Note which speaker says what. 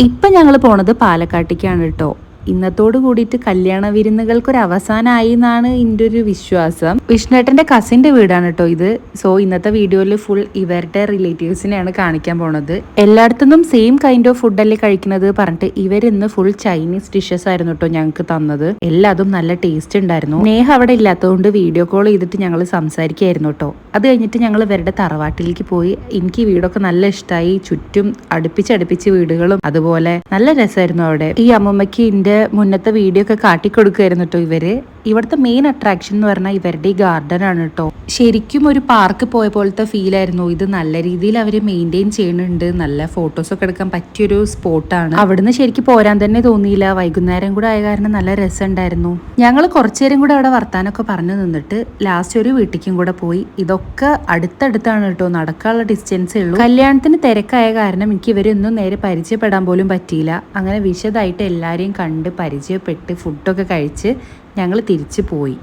Speaker 1: ഇപ്പം ഞങ്ങൾ പോണത് പാലക്കാട്ടേക്കാണ് കേട്ടോ. ഇന്നത്തോട് കൂടിയിട്ട് കല്യാണ വിരുന്നുകൾക്ക് ഒരു അവസാനമായി എന്നാണ് എന്റെ ഒരു വിശ്വാസം. വിഷ്ണുട്ടന്റെ കസിന്റെ വീടാണ് കേട്ടോ ഇത്. സോ ഇന്നത്തെ വീഡിയോയിൽ ഫുൾ ഇവരുടെ റിലേറ്റീവ്സിനെയാണ് കാണിക്കാൻ പോണത്. എല്ലായിടത്തുനിന്നും സെയിം കൈൻഡ് ഓഫ് ഫുഡല്ലേ കഴിക്കുന്നത് പറഞ്ഞിട്ട് ഇവരിന്ന് ഫുൾ ചൈനീസ് ഡിഷസ് ആയിരുന്നു കേട്ടോ ഞങ്ങൾക്ക് തന്നത്. എല്ലാതും നല്ല ടേസ്റ്റ് ഉണ്ടായിരുന്നു. സ്നേഹ അവിടെ ഇല്ലാത്തതുകൊണ്ട് വീഡിയോ കോൾ ചെയ്തിട്ട് ഞങ്ങൾ സംസാരിക്കുകയായിരുന്നു കേട്ടോ. അത് കഴിഞ്ഞിട്ട് ഞങ്ങൾ ഇവരുടെ തറവാട്ടിലേക്ക് പോയി. എനിക്ക് വീടൊക്കെ നല്ല ഇഷ്ടമായി ചുറ്റും അടുപ്പിച്ചടുപ്പിച്ച് വീടുകളും അതുപോലെ നല്ല രസമായിരുന്നു അവിടെ. ഈ അമ്മമ്മയ്ക്ക് എന്റെ മുന്നത്തെ വീഡിയോ ഒക്കെ കാട്ടിക്കൊടുക്കുമായിരുന്നു കേട്ടോ ഇവർ. ഇവിടുത്തെ മെയിൻ അട്രാക്ഷൻ എന്ന് പറഞ്ഞാൽ ഇവരുടെ ഈ ഗാർഡൻ ആണ് കേട്ടോ ശരിക്കും ഒരു പാർക്ക് പോയ പോലത്തെ ഫീൽ ആയിരുന്നു. ഇത് നല്ല രീതിയിൽ അവർ മെയിന്റെയിൻ ചെയ്യുന്നുണ്ട്. നല്ല ഫോട്ടോസ് ഒക്കെ എടുക്കാൻ പറ്റിയൊരു സ്പോട്ടാണ് അവിടുന്ന് ശരിക്കും പോരാൻ തന്നെ തോന്നിയില്ല. വൈകുന്നേരം കൂടെ ആയ കാരണം നല്ല രസമുണ്ടായിരുന്നു ഞങ്ങൾ കുറച്ചു നേരം കൂടെ അവിടെ വർത്താനൊക്കെ പറഞ്ഞു നിന്നിട്ട് ലാസ്റ്റ് ഒരു വീട്ടിലേക്കും കൂടെ പോയി. ഇതൊക്കെ അടുത്തടുത്താണ് കേട്ടോ നടക്കാനുള്ള ഡിസ്റ്റൻസ് ഉള്ളൂ. കല്യാണത്തിന് തിരക്കായ കാരണം എനിക്ക് ഇവരൊന്നും നേരെ പരിചയപ്പെടാൻ പോലും പറ്റിയില്ല. അങ്ങനെ വിശദമായിട്ട് എല്ലാവരെയും കണ്ട് പരിചയപ്പെട്ട് ഫുഡൊക്കെ കഴിച്ച് ഞങ്ങൾ തിരിച്ചു പോയി